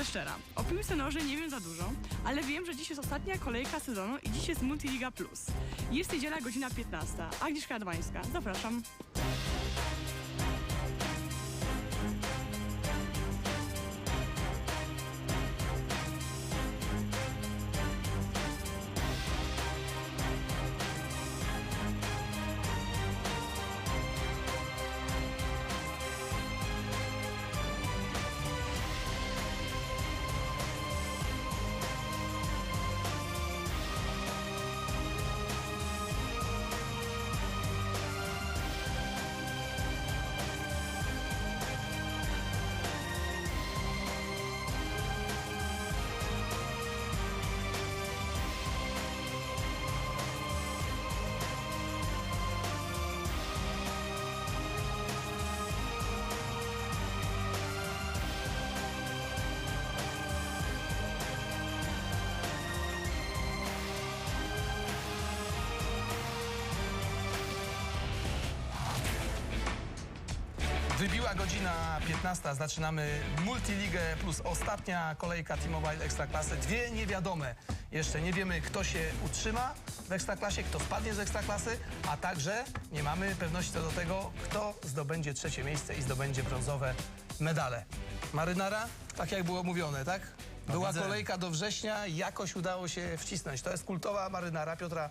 będę szczera. O piłce nożnej nie wiem za dużo, ale wiem, że dziś jest ostatnia kolejka sezonu i dziś jest Multiliga Plus. Jest niedziela, godzina 15. Agnieszka Adwańska. Zapraszam. Wybiła godzina 15, zaczynamy Multiligę plus ostatnia kolejka T-Mobile Ekstraklasy. Dwie niewiadome. Jeszcze nie wiemy, kto się utrzyma w Ekstraklasie, kto spadnie z Ekstraklasy, a także nie mamy pewności co do tego, kto zdobędzie trzecie miejsce i zdobędzie brązowe medale. Marynara, tak jak było mówione, tak? Była widzę. kolejka do września, jakoś udało się wcisnąć. To jest kultowa marynara Piotra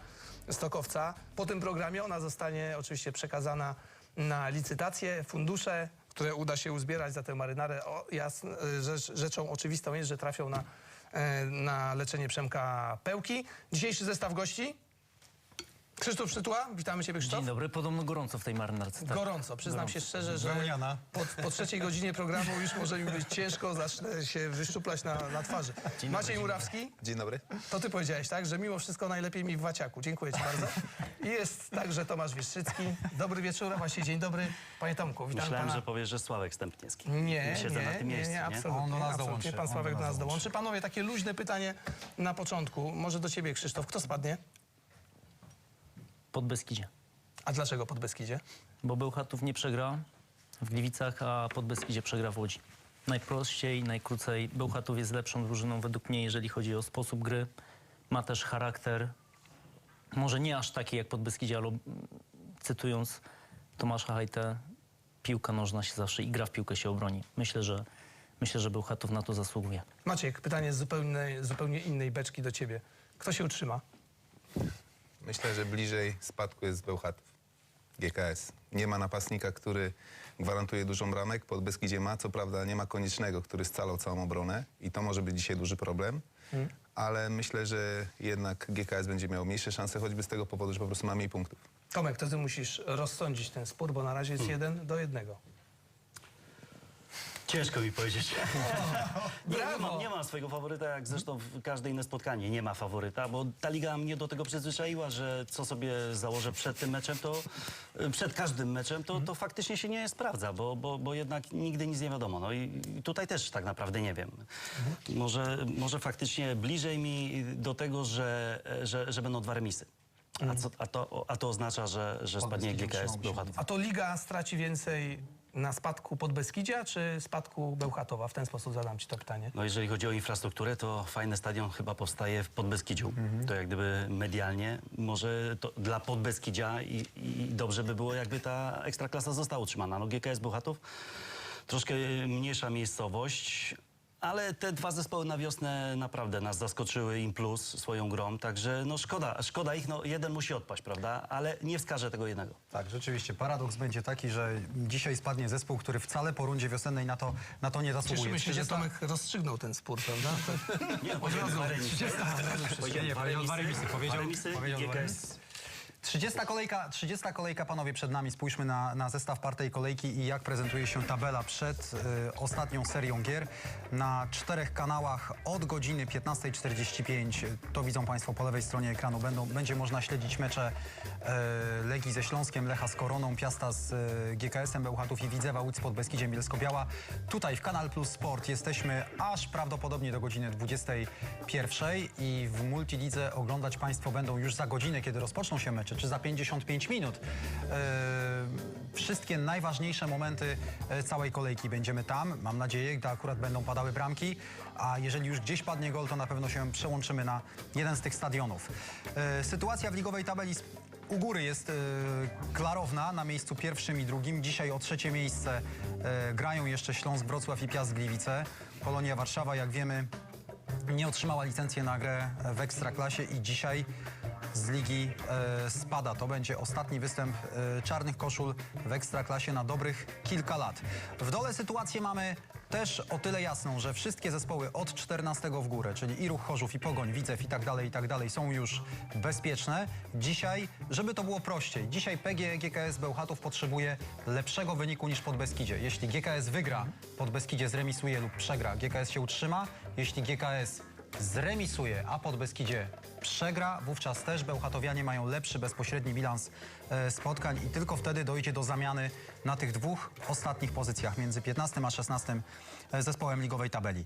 Stokowca. Po tym programie ona zostanie oczywiście przekazana na licytację. Fundusze, które uda się uzbierać za tę marynarę, o, jasn, y, rzecz, rzeczą oczywistą jest, że trafią na, e, na leczenie Przemka Pełki. Dzisiejszy zestaw gości. Krzysztof Przytła, witamy Ciebie Krzysztof. Dzień dobry, podobno gorąco w tej marynarce. Tak. Gorąco, przyznam się szczerze, że po, po trzeciej godzinie programu już może mi być ciężko, zacznę się wyszczuplać na, na twarzy. Dzień Maciej dzień Murawski, Dzień dobry. to ty powiedziałeś, tak, że mimo wszystko najlepiej mi w Waciaku. Dziękuję ci bardzo. I jest także Tomasz Wieszczycki. Dobry wieczór, a właściwie dzień dobry. Panie Tomku, witam Myślałem, pana. że powiesz, że Sławek Stępniewski. Nie, Siedzę nie, na tym nie, miejscu, nie, nie? absolutnie. On do nas absolutnie. dołączy, Pan Sławek do do nas nas dołączy. Panowie, takie luźne pytanie na początku. Może do ciebie, Krzysztof. Kto spadnie? Pod Beskidzie. A dlaczego pod Beskidzie? Bo Bełchatów nie przegra w Gliwicach, a pod Beskidzie przegra w Łodzi. Najprościej, najkrócej. Bełchatów jest lepszą drużyną według mnie, jeżeli chodzi o sposób gry. Ma też charakter. Może nie aż taki jak pod Beskidzie, ale cytując Tomasza Hajtę, piłka nożna się zawsze i gra w piłkę się obroni. Myślę, że myślę, że Bełchatów na to zasługuje. Maciek, pytanie z zupełnie, zupełnie innej beczki do ciebie. Kto się utrzyma? Myślę, że bliżej spadku jest Bełchatów. GKS. Nie ma napastnika, który gwarantuje dużą bramek. Pod Beskidzie ma, co prawda nie ma koniecznego, który scalał całą obronę i to może być dzisiaj duży problem. Ale myślę, że jednak GKS będzie miał mniejsze szanse, choćby z tego powodu, że po prostu ma mniej punktów. Tomek, to ty musisz rozsądzić ten spór, bo na razie jest jeden do jednego. Ciężko mi powiedzieć. nie, nie, Brawo! mam, nie mam swojego faworyta, jak zresztą w każde inne spotkanie nie ma faworyta, bo ta liga mnie do tego przyzwyczaiła, że co sobie założę przed tym meczem, to przed każdym meczem, to, to faktycznie się nie sprawdza, bo, bo, bo jednak nigdy nic nie wiadomo. No i, tutaj też tak naprawdę nie wiem. Może, może faktycznie bliżej mi do tego, że, że, że będą dwa remisy. A, co, a, to, a to oznacza, że, że spadnie GKS. Bełchatów. A to Liga straci więcej na spadku Podbeskidzia, czy spadku Bełchatowa? W ten sposób zadam ci to pytanie. No jeżeli chodzi o infrastrukturę, to fajny stadion chyba powstaje w Podbeskidziu. To jak gdyby medialnie, może to dla Podbeskidzia i, i dobrze by było, jakby ta ekstraklasa została utrzymana. No GKS Bełchatów, troszkę mniejsza miejscowość, ale te dwa zespoły na wiosnę naprawdę nas zaskoczyły im plus swoją grą, także no szkoda, szkoda ich, no jeden musi odpaść, prawda, ale nie wskażę tego jednego. Tak, rzeczywiście. Paradoks będzie taki, że dzisiaj spadnie zespół, który wcale po rundzie wiosennej na to, na to nie zasługuje. Cieszymy się, że 30 Tomek rozstrzygnął ten spór, prawda? Nie, remisy. Nie, powiedział dwa remisy. Powiedział- Dwa remisy 30 kolejka, 30 kolejka, panowie, przed nami. Spójrzmy na, na zestaw partej kolejki i jak prezentuje się tabela przed y, ostatnią serią gier. Na czterech kanałach od godziny 15.45, to widzą Państwo po lewej stronie ekranu, będą, będzie można śledzić mecze y, Legii ze Śląskiem, Lecha z Koroną, Piasta z y, GKS-em Bełchatów i Widzewa Łódź pod Beskidziem Bielsko-Biała. Tutaj w Kanal Plus Sport jesteśmy aż prawdopodobnie do godziny 21 i w Multilidze oglądać Państwo będą już za godzinę, kiedy rozpoczną się mecze, czy za 55 minut. Yy, wszystkie najważniejsze momenty e, całej kolejki. Będziemy tam, mam nadzieję, gdy akurat będą padały bramki, a jeżeli już gdzieś padnie gol, to na pewno się przełączymy na jeden z tych stadionów. E, Sytuacja w ligowej tabeli u góry jest e, klarowna na miejscu pierwszym i drugim. Dzisiaj o trzecie miejsce e, grają jeszcze Śląsk, Wrocław i Piast Gliwice. Polonia Warszawa, jak wiemy, nie otrzymała licencji na grę w Ekstraklasie i dzisiaj z ligi e, spada. To będzie ostatni występ e, czarnych koszul w Ekstraklasie na dobrych kilka lat. W dole sytuację mamy też o tyle jasną, że wszystkie zespoły od 14 w górę, czyli i Ruch Chorzów, i Pogoń, Widzew i tak dalej, i tak dalej są już bezpieczne. Dzisiaj, żeby to było prościej, dzisiaj PG GKS Bełchatów potrzebuje lepszego wyniku niż pod Beskidzie. Jeśli GKS wygra, pod Beskidzie zremisuje lub przegra, GKS się utrzyma. Jeśli GKS zremisuje, a pod Beskidzie przegra, wówczas też Bełchatowianie mają lepszy bezpośredni bilans e, spotkań i tylko wtedy dojdzie do zamiany na tych dwóch ostatnich pozycjach między 15 a 16 zespołem ligowej tabeli.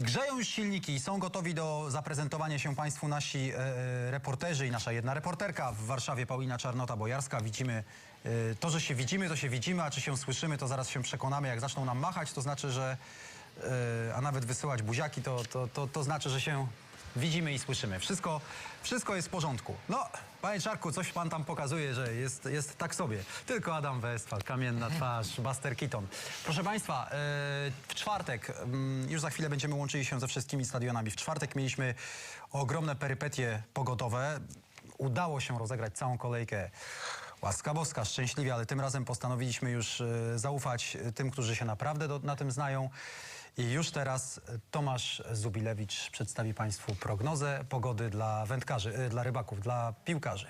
Grzeją już silniki i są gotowi do zaprezentowania się Państwu nasi e, reporterzy i nasza jedna reporterka w Warszawie, Paulina Czarnota-Bojarska. Widzimy, e, to, że się widzimy, to się widzimy, a czy się słyszymy, to zaraz się przekonamy. Jak zaczną nam machać, to znaczy, że e, a nawet wysyłać buziaki, to, to, to, to znaczy, że się widzimy i słyszymy. Wszystko, wszystko jest w porządku. No, panie Czarku, coś pan tam pokazuje, że jest, jest tak sobie. Tylko Adam Westphal, kamienna twarz, Buster Keaton. Proszę państwa, e, w czwartek, mm, już za chwilę będziemy łączyli się ze wszystkimi stadionami. W czwartek mieliśmy ogromne perypetie pogodowe. Udało się rozegrać całą kolejkę. Łaska boska, szczęśliwie, ale tym razem postanowiliśmy już e, zaufać tym, którzy się naprawdę do, na tym znają. I już teraz Tomasz Zubilewicz przedstawi Państwu prognozę pogody dla wędkarzy, e, dla rybaków, dla piłkarzy.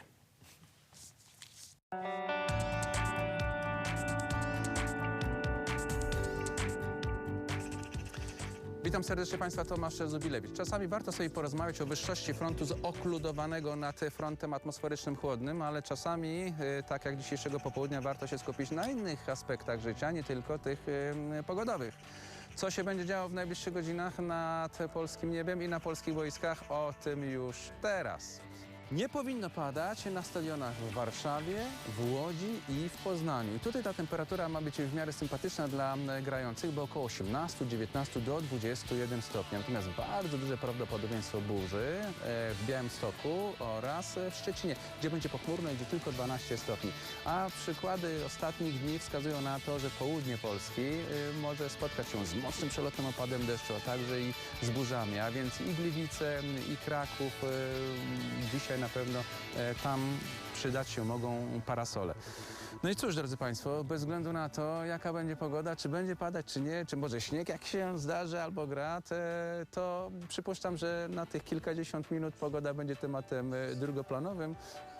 Witam serdecznie Państwa, Tomasz Zubilewicz. Czasami warto sobie porozmawiać o wyższości frontu zakludowanego nad frontem atmosferycznym chłodnym, ale czasami, e, tak jak dzisiejszego popołudnia, warto się skupić na innych aspektach życia, nie tylko tych pogodowych. Co się będzie działo w najbliższych godzinach nad polskim niebem i na polskich wojskach? O tym już teraz. Nie powinno padać na stadionach w Warszawie, w Łodzi i w Poznaniu. I tutaj ta temperatura ma być w miarę sympatyczna dla grających, bo około 18, 19 do 21 stopni. Natomiast bardzo duże prawdopodobieństwo burzy e, w Białymstoku oraz w Szczecinie, gdzie będzie pochmurno i gdzie tylko 12 stopni. A przykłady ostatnich dni wskazują na to, że południe Polski e, może spotkać się z mocnym przelotnym opadem deszczu, a także i z burzami, a więc i Gliwice, i Kraków e, na pewno e, tam przydać się mogą parasole. No i cóż, drodzy Państwo, bez względu na to, jaka będzie pogoda, czy będzie padać, czy nie, czy może śnieg jak się zdarzy albo grad, e, to przypuszczam, że na tych kilkadziesiąt minut pogoda będzie tematem e, drugoplanowym,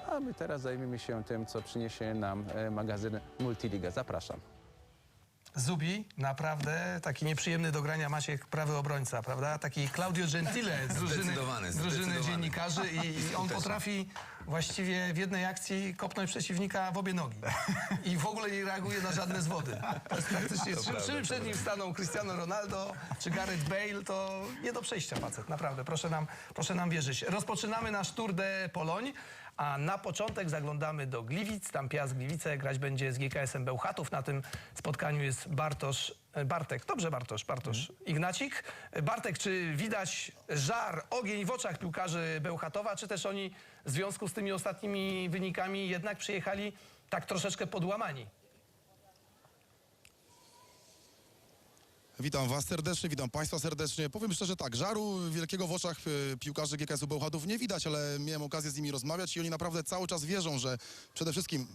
a my teraz zajmiemy się tym, co przyniesie nam e, magazyn Multiliga. Zapraszam. Zubi, naprawdę taki nieprzyjemny do grania Maciek, prawy obrońca, prawda? Taki Claudio Gentile z drużyny, z drużyny dziennikarzy i, i on potrafi właściwie w jednej akcji kopnąć przeciwnika w obie nogi. I w ogóle nie reaguje na żadne zwody. To jest praktycznie, To czy, prawda, czy to przed nim staną Cristiano Ronaldo czy Gareth Bale, to nie do przejścia facet, naprawdę. Proszę nam, proszę nam wierzyć. Rozpoczynamy nasz Tour de Poloń. A na początek zaglądamy do Gliwic. Tam Piast Gliwice grać będzie z GKS-em Bełchatów. Na tym spotkaniu jest Bartosz, e, Bartek. Dobrze Bartosz, Bartosz. Ignacik. E, Bartek, czy widać żar, ogień w oczach piłkarzy Bełchatowa, czy też oni w związku z tymi ostatnimi wynikami jednak przyjechali tak troszeczkę podłamani? Witam Was serdecznie, witam Państwa serdecznie. Powiem szczerze tak, żaru wielkiego w oczach e, piłkarzy GKS-u Bełchatów nie widać, ale miałem okazję z nimi rozmawiać i oni naprawdę cały czas wierzą, że przede wszystkim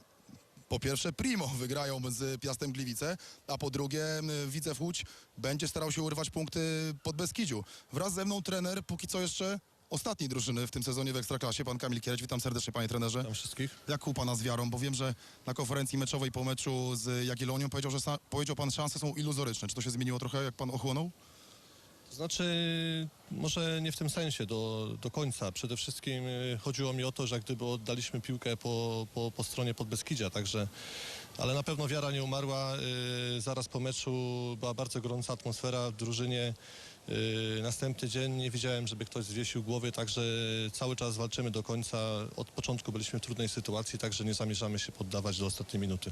po pierwsze primo wygrają z Piastem Gliwice, a po drugie Widzew Łódź będzie starał się urwać punkty pod Beskidziu. Wraz ze mną trener, póki co jeszcze ostatniej drużyny w tym sezonie w Ekstraklasie, pan Kamil Kiereć. Witam serdecznie panie trenerze. Witam wszystkich. Jak u pana z wiarą? Bo wiem, że na konferencji meczowej po meczu z Jagiellonią powiedział, że powiedział pan, szanse są iluzoryczne. Czy to się zmieniło trochę, jak pan ochłonął? Znaczy, może nie w tym sensie do, do końca. Przede wszystkim y, chodziło mi o to, że gdyby oddaliśmy piłkę po, po, po stronie Podbeskidzia, także... Ale na pewno wiara nie umarła. y, Zaraz po meczu była bardzo gorąca atmosfera w drużynie. Y, Następny dzień nie widziałem, żeby ktoś zwiesił głowy, także cały czas walczymy do końca. Od początku byliśmy w trudnej sytuacji, także nie zamierzamy się poddawać do ostatniej minuty.